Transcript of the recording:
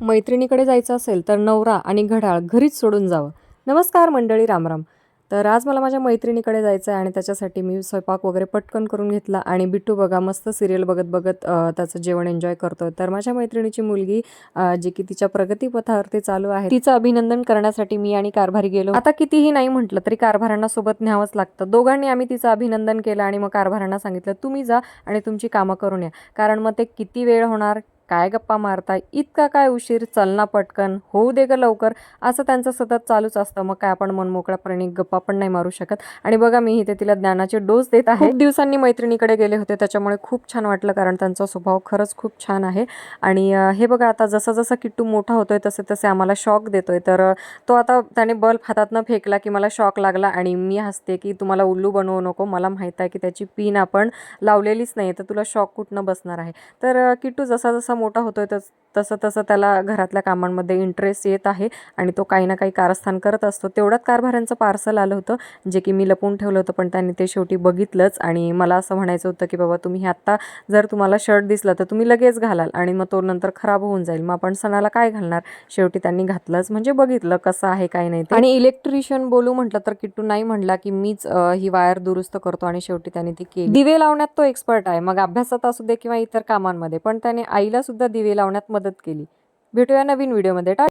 मैत्रिणीकडे जायचं असेल तर नवरा आणि घड्याळ घरीच सोडून जावं. नमस्कार मंडळी रामराम. तर आज मला माझ्या मैत्रिणीकडे जायचं आहे आणि त्याच्यासाठी मी स्वयंपाक वगैरे पटकन करून घेतला आणि बिट्टू बघा मस्त सिरियल बघत बघत त्याचं जेवण एन्जॉय करतो तर माझ्या मैत्रिणीची मुलगी जी की तिच्या प्रगतीपथावरती चालू आहे तिचं अभिनंदन करण्यासाठी मी आणि कारभारी गेलो. आता कितीही नाही म्हटलं तरी कारभारांना सोबत न्यावंच लागतं. दोघांनी आम्ही तिचं अभिनंदन केलं आणि मग कारभारांना सांगितलं तुम्ही जा आणि तुमची कामं करून या. कारण मग ते किती वेळ होणार काय गप्पा मारताय इतका काय उशीर चलना पटकन होऊ दे ग लवकर असं त्यांचं सतत चालूच असतं. मग काय आपण मनमोकळ्यापणे गप्पा पण नाही मारू शकत. आणि बघा मी इथे तिला ज्ञानाचे डोस देत आहे. दिवसांनी मैत्रिणीकडे गेले होते त्याच्यामुळे खूप छान वाटलं कारण त्यांचा स्वभाव खरंच खूप छान आहे. आणि हे बघा आता जसा जसा किट्टू मोठा होतोय तसे तसे आम्हाला शॉक देतोय. तर तो आता त्याने बल्ब हातातनं फेकला की मला शॉक लागला आणि मी हसते की तुम्हाला उल्लू बनवू नको मला माहीत आहे की त्याची पिन आपण लावलेलीच नाही तर तुला शॉक कुठनं बसणार आहे? तर किट्टू जसा जसा मोठा होतोय तस तसं तसं त्याला घरातल्या कामांमध्ये इंटरेस्ट येत आहे आणि तो काही ना काही कारस्थान करत असतो. तेवढ्यात कारभाऱ्यांचं पार्सल आलं होतं जे की मी लपवून ठेवलं होतं पण त्यांनी ते शेवटी बघितलंच आणि मला असं म्हणायचं होतं की बाबा तुम्ही आत्ता जर तुम्हाला शर्ट दिसला तर तुम्ही लगेच घालाल आणि मग तो नंतर खराब होऊन जाईल. मग आपण सणाला काय घालणार? शेवटी त्यांनी घातलंच म्हणजे बघितलं कसं आहे काय नाही ते. आणि इलेक्ट्रिशियन बोलू म्हटलं तर किट्टू नाही म्हणला की मीच ही वायर दुरुस्त करतो आणि शेवटी त्याने ती केली. दिवे लावण्यात तो एक्सपर्ट आहे. मग अभ्यासात असू दे किंवा इतर कामांमध्ये पण त्याने आईला सुद्धा दिवे लावण्यात मदत केली. भेटूया नवीन व्हिडिओमध्ये. टा